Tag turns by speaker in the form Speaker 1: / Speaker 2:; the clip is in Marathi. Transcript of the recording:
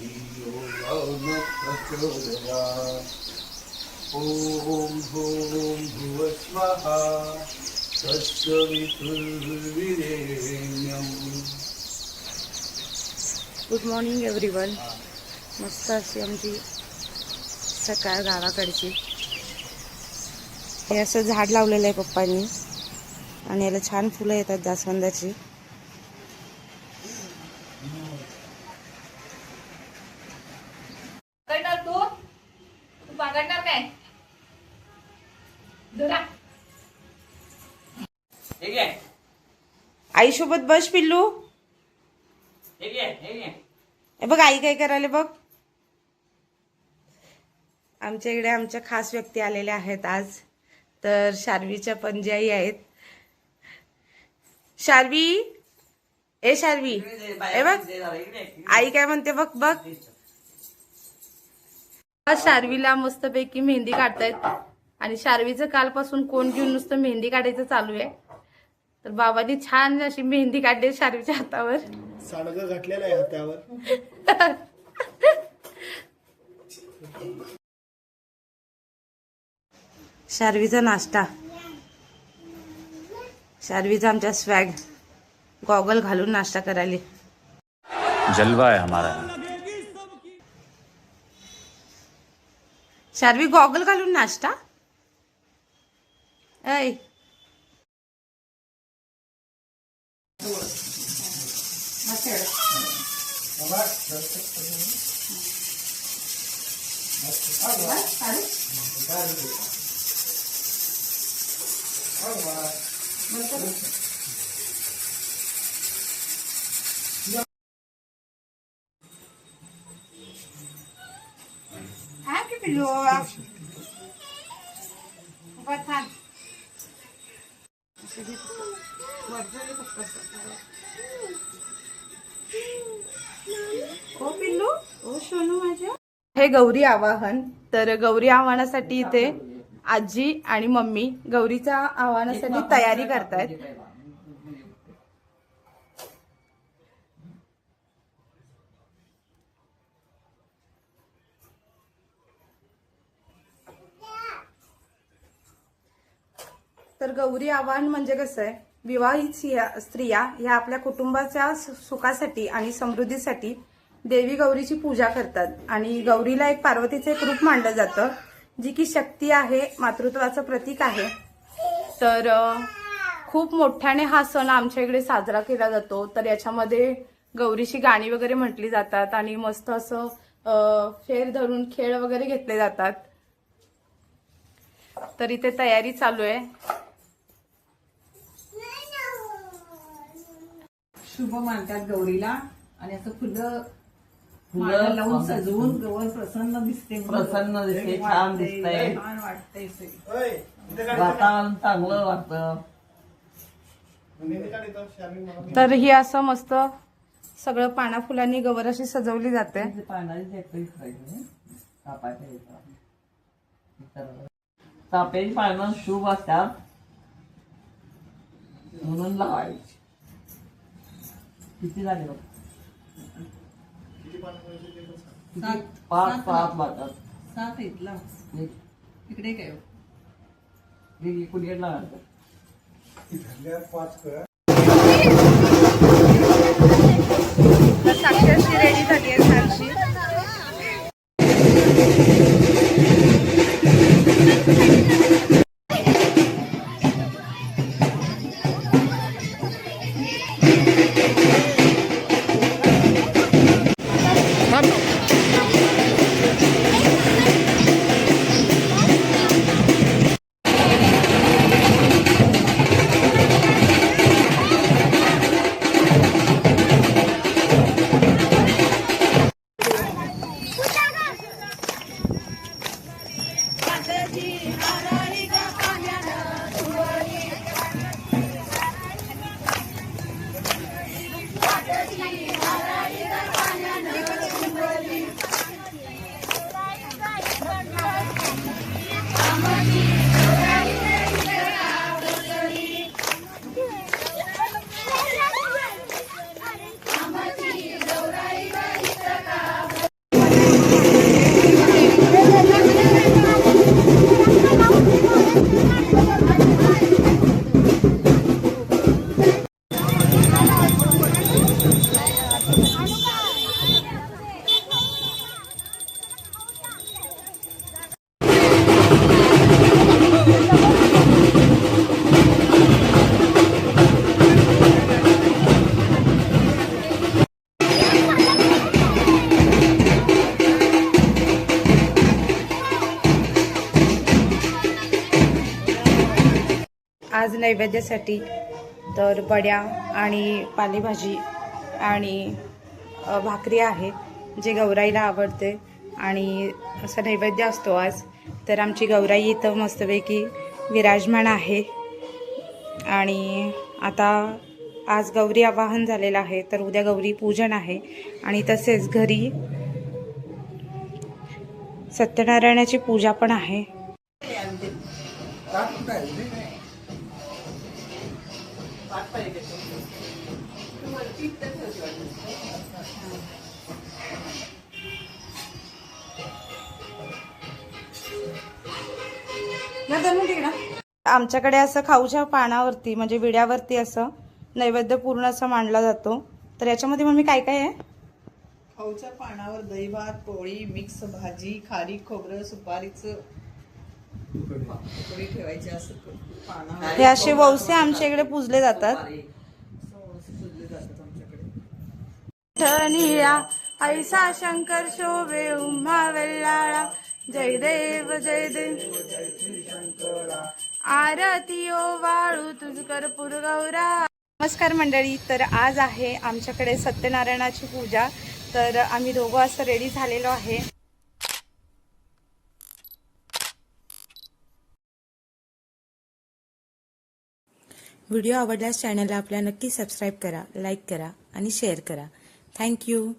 Speaker 1: ॐ भूं
Speaker 2: गुड मॉर्निंग एव्हरीवन मस्त अशी आमची सकाळ गावाकडची. हे असं झाड लावलेलं आहे पप्पांनी. आणि याला छान फुलं येतात जास्वंदाची. आईसोबत बस पिल्लू.
Speaker 3: हे
Speaker 2: बघ आई काय करायला बघ. आमच्या इकडे आमच्या खास व्यक्ती आलेल्या आहेत आज. तर शार्वीच्या पंजाई आहेत. शार्वी? ए शार्वी. ए बघ आई काय म्हणते बघ बघ. शार्वीला मस्तपैकी मेहंदी काढतायत. आणि शार्वीचं कालपासून कोण घेऊन नुसतं मेहंदी काढायचं चालू आहे. तर बाबांनी छान अशी मेहंदी काढली शार्वीच्या हातावर.
Speaker 1: साडगं घातलेलं आहे हातावर.
Speaker 2: शार्वीचा नाश्ता. शार्वीचा आमच्या स्वॅग गॉगल घालून नाश्ता करायला.
Speaker 4: जलवा है हमारा.
Speaker 2: शार्वी गॉगल घालून नाश्ता? ऐ mustard. What? What? Sorry. Mustard. Happy below. What time? घे फक्त असं. ओ पिल्लू? ओ सोनू माझ्या? हे गौरी आवाहन. तर गौरी आव्हानासाठी इथे आजी आणि मम्मी गौरीच्या आव्हानासाठी तयारी करतायत. तर गौरी आव्हान म्हणजे कसं आहे? विवाहित स्त्रिया- स्त्रिया ह्या आपल्या कुटुंबाच्या सु- सुखासाठी आणि समृद्धीसाठी देवी गौरीची पूजा करतात. आणि गौरीला एक पार्वतीचं एक रूप मानलं जातं जी की शक्ती आहे मातृत्वाचं प्रतीक आहे. तर खूप मोठ्याने हा सण आमच्या इकडे साजरा केला जातो. तर याच्यामध्ये गौरीची गाणी वगैरे म्हटली जातात आणि मस्त असं फेर धरून खेळ वगैरे घेतले जातात. तर इथे तयारी चालू आहे.
Speaker 5: शुभ मानतात गौरीला. आणि असं फुलं
Speaker 3: फुलं
Speaker 5: लावून सजवून गौर प्रसन्न दिसते
Speaker 3: प्रसन्न दिसते, छान
Speaker 5: वाटते,
Speaker 3: दिसतंय.
Speaker 5: छान वाटतंय
Speaker 3: वातावरण चांगलं वाटतं.
Speaker 2: तर ही असं मस्त सगळं पाना फुलांनी गवर अशी सजवली जाते.
Speaker 3: चाफ्याची पानं शुभ असतात. म्हणून लावायची. किती झाले बघ?
Speaker 5: सात.
Speaker 3: पाच
Speaker 5: सात
Speaker 3: सात वाटतात
Speaker 5: सात आहेत लाव. इकडे काय हो?
Speaker 1: पाच कर
Speaker 2: तर साक्षरशी रेडी झाली आहे छानशी आज नैवेद्यासाठी तर बड्या आणि पालेभाजी आणि भाकरी आहे जे गौराईला आवडते. आणि असं नैवेद्य असतो आज. तर आमची गौराई इथं मस्तपैकी विराजमान आहे. आणि आता आज गौरी आवाहन झालेलं आहे तर उद्या गौरी पूजन आहे. आणि तसेच घरी सत्यनारायणाची पूजा पण आहे. आमच्याकडे असं खाऊच्या पानावरती म्हणजे विड्यावरती असं नैवेद्य पूर्ण असं मांडला जातो. तर याच्यामध्ये मम्मी काय काय आहे?
Speaker 5: खाऊच्या पानावर दही भात पोळी मिक्स भाजी खारी खोबरं सुपारीचं ठेवायची असं
Speaker 2: हे असे वौसे आमच्या इकडे पूजले जातात.
Speaker 5: पुजले जातात आमच्याकडे
Speaker 2: ठनिया ऐसा शंकर शोभे उम्हा वेल्लाळा जय देव जय देव आरती ओ वाळू तुझ कर्पूर गौरा. नमस्कार मंडळी तर आज आहे आमच्याकडे सत्यनारायणाची पूजा. तर आम्ही दोघं असं रेडी झालेलो आहे. व्हिडिओ आवडल्यास चॅनलला आपल्या नक्की सबस्क्राईब करा लाईक करा आणि शेअर करा. थँक्यू